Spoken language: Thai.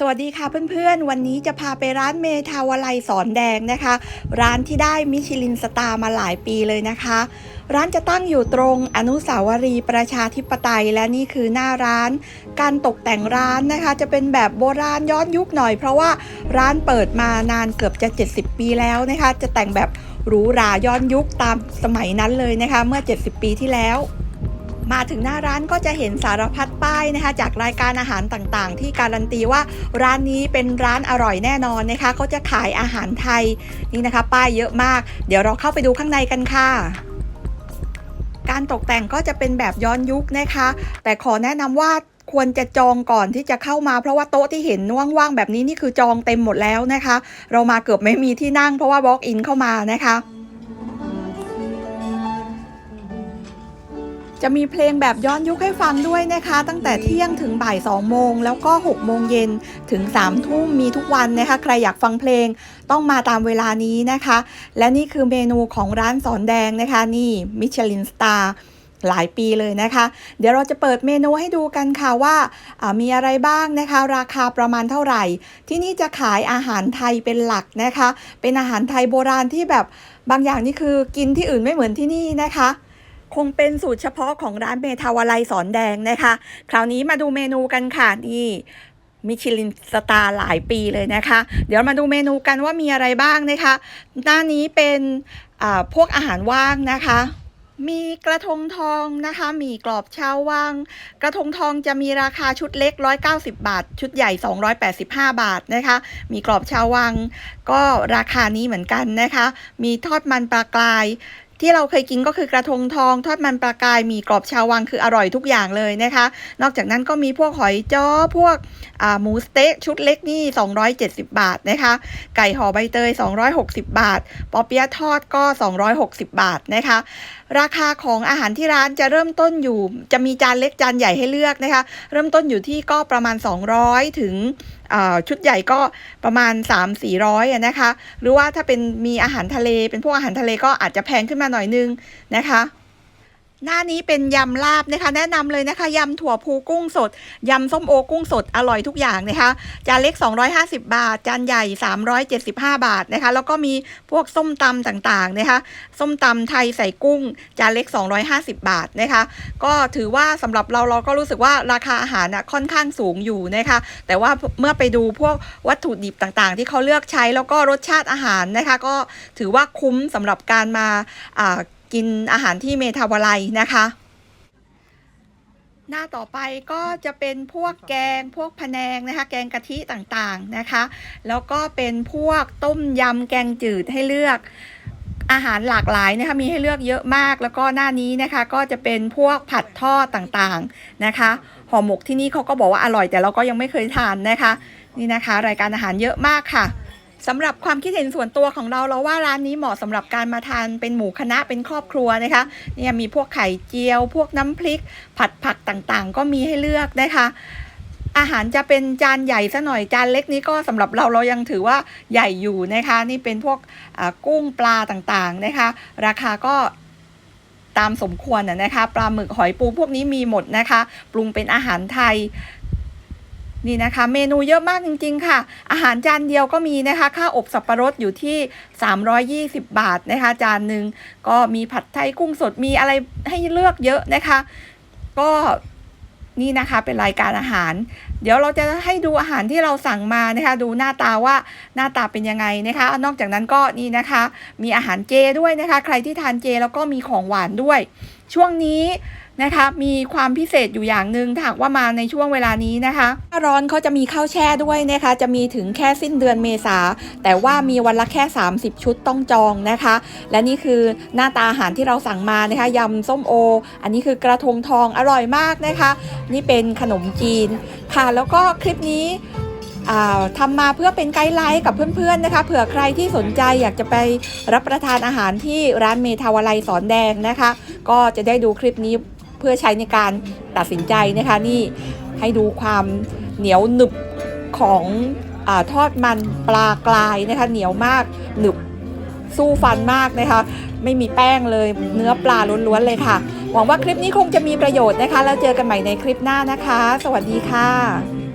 สวัสดีค่ะเพื่อนๆ วันนี้จะพาไปร้านเมทาวลัยสอนแดงนะคะ ร้านที่ได้มิชลินสตาร์มาหลายปีเลยนะคะ ร้านจะตั้งอยู่ตรงอนุสาวรีย์ประชาธิปไตยและนี่คือหน้าร้าน การตกแต่งร้านนะคะ จะเป็นแบบโบราณย้อนยุคหน่อย เพราะว่าร้านเปิดมานานเกือบจะ 70 ปีแล้วนะคะ จะแต่งแบบหรูหราย้อนยุคตามสมัยนั้นเลยนะคะ เมื่อ 70 ปีที่แล้ว มาถึงหน้าร้านก็จะเห็นสารพัดป้ายนะคะ จากรายการอาหารต่างๆ ที่การันตีว่าร้านนี้เป็นร้านอร่อยแน่นอนนะคะเขาจะขายอาหารไทยนี่นะคะ ป้ายเยอะมาก เดี๋ยวเราเข้าไปดูข้างในกันค่ะการตกแต่งก็จะเป็นแบบย้อนยุคนะคะ แต่ขอแนะนำว่าควรจะจองก่อนที่จะเข้ามาเพราะว่าโต๊ะที่เห็นว่างๆแบบนี้นี่คือจองเต็มหมดแล้วนะคะ เรามาเกือบไม่มีที่นั่งเพราะว่า walk in เข้ามานะคะ จะมีเพลงแบบย้อนยุคให้ฟังด้วยนะคะ ตั้งแต่เที่ยงถึงบ่าย2โมงแล้วก็6โมงเย็นถึง3ทุ่มมีทุกวันนะคะ ใครอยากฟังเพลงต้องมาตามเวลานี้นะคะ และนี่คือเมนูของร้านสอนแดงนะคะนี่มิชลินสตาร์หลายปีเลยนะคะ เดี๋ยวเราจะเปิดเมนูให้ดูกันค่ะว่าอ่ามีอะไรบ้างนะคะ ราคาประมาณเท่าไหร่ ที่นี่จะขายอาหารไทยเป็นหลักนะคะ เป็นอาหารไทยโบราณที่แบบบางอย่างนี่คือกินที่อื่นไม่เหมือนที่นี่นะคะ คงเป็นสูตรเฉพาะของร้านเมทาวาลัยสอนแดงนะคะ คราวนี้มาดูเมนูกันค่ะนี่มิชลินสตาร์หลายปีเลยนะคะ เดี๋ยวมาดูเมนูกันว่ามีอะไรบ้างนะคะ หน้านี้เป็นอ่าพวกอาหารว่างนะคะ มีกระทงทองนะคะ มีกรอบชาววังกระทงทองจะมีราคาชุดเล็ก 190 บาท ชุดใหญ่ 285 บาทนะคะ มีกรอบชาววัง ก็ราคานี้เหมือนกันนะคะ มีทอดมันปลากราย ที่เราเคยกินก็คือกระทงทอง ทอดมันปลากายมีกรอบชาววังคืออร่อยทุกอย่างเลยนะคะ นอกจากนั้นก็มีพวกหอยจ้อพวกหมูสเต๊กชุดเล็กนี่ 270 บาทนะคะ ไก่ห่อใบเตย 260 บาท ปอเปี๊ยะทอดก็ 260 บาทนะคะราคาของอาหารที่ร้านจะเริ่มต้นอยู่ จะมีจานเล็กจานใหญ่ให้เลือกนะคะ เริ่มต้นอยู่ที่ก็ประมาณ 200 ถึงชุดใหญ่ก็ประมาณ 3 400อะนะคะ หรือว่าถ้าเป็นมีอาหารทะเล เป็นพวกอาหารทะเลก็อาจจะแพงขึ้นมาหน่อยนึงนะคะ หน้านี้เป็นยำลาบนะคะ แนะนำเลยนะคะยำถั่วพูกุ้งสดยำส้มโอกุ้งสดอร่อยทุกอย่างนะคะจานเล็ก 250 บาท จานใหญ่ 375 บาทนะคะ แล้วก็มีพวกส้มตำต่างๆนะคะ ส้มตำไทยใส่กุ้ง จานเล็ก 250 บาทนะคะ ก็ถือว่าสำหรับเราเราก็รู้สึกว่าราคาอาหารนะค่อนข้างสูงอยู่นะคะ แต่ว่าเมื่อไปดูพวกวัตถุดิบต่างๆ ที่เขาเลือกใช้แล้วก็รสชาติอาหารนะคะ ก็ถือว่าคุ้มสำหรับการมาอ่า กินอาหารที่เมทาวาลัยนะคะ หน้าต่อไปก็จะเป็นพวกแกงพวกพะแนงนะคะ แกงกะทิต่างๆนะคะ แล้วก็เป็นพวกต้มยำแกงจืดให้เลือกอาหารหลากหลายนะคะมีให้เลือกเยอะมากแล้วก็หน้านี้นะคะ ก็จะเป็นพวกผัดทอดต่างๆนะคะห่อหมกที่นี่เขาก็บอกว่าอร่อยแต่เราก็ยังไม่เคยทานนะคะ นี่นะคะ รายการอาหารเยอะมากค่ะ สำหรับความคิดเห็นส่วนตัวของเราเราว่าร้านนี้เหมาะสำหรับการมาทานเป็นหมู่คณะเป็นครอบครัวนะคะเนี่ยมีพวกไข่เจียว พวกน้ำพริก ผัดผักต่างๆ ก็มีให้เลือกนะคะอาหารจะเป็นจานใหญ่ซะหน่อยจานเล็กนี้ก็สำหรับเราเรายังถือว่าใหญ่อยู่นะคะ นี่เป็นพวกกุ้งปลาต่างๆนะคะ ราคาก็ตามสมควรนะคะ ปลาหมึกหอยปูพวกนี้มีหมดนะคะ ปรุงเป็นอาหารไทย นี่นะคะ เมนูเยอะมากจริง ๆ ค่ะ อาหารจานเดียวก็มีนะคะ ข้าวอบสับปะรดอยู่ที่ 320 บาทนะคะ จานหนึ่งก็มีผัดไทยกุ้งสดมีอะไรให้เลือกเยอะนะคะ ก็นี่นะคะเป็นรายการอาหาร เดี๋ยวเราจะให้ดูอาหารที่เราสั่งมานะคะ ดูหน้าตาว่าหน้าตาเป็นยังไงนะคะ นอกจากนั้นก็นี่นะคะ มีอาหารเจด้วยนะคะ ใครที่ทานเจแล้วก็มีของหวานด้วย ช่วงนี้นะคะ มีความพิเศษอยู่อย่างหนึ่งถ้าหากว่ามาในช่วงเวลานี้นะคะหน้าร้อนเขาจะมีข้าวแช่ด้วยนะคะ จะมีถึงแค่สิ้นเดือนเมษา แต่ว่ามีวันละแค่ 30 ชุดต้องจองนะคะ และนี่คือหน้าตาอาหารที่เราสั่งมานะคะยำส้มโอ อันนี้คือกระทงทองอร่อยมากนะคะ นี่เป็นขนมจีนค่ะ แล้วก็คลิปนี้ ทำมาเพื่อเป็นไกด์ไลน์กับเพื่อนๆนะคะ เผื่อใครที่สนใจอยากจะไปรับประทานอาหารที่ร้านเมทาวาลัยสอนแดงนะคะ ก็จะได้ดูคลิปนี้เพื่อใช้ในการตัดสินใจนะคะนี่ให้ดูความเหนียวหนึบของอทอดมันปลากรายนะคะ เหนียวมากหนึบสู้ฟันมากนะคะ ไม่มีแป้งเลยเนื้อปลาล้วนๆเลยค่ะ หวังว่าคลิปนี้คงจะมีประโยชน์นะคะ แล้วเจอกันใหม่ในคลิปหน้านะคะ สวัสดีค่ะ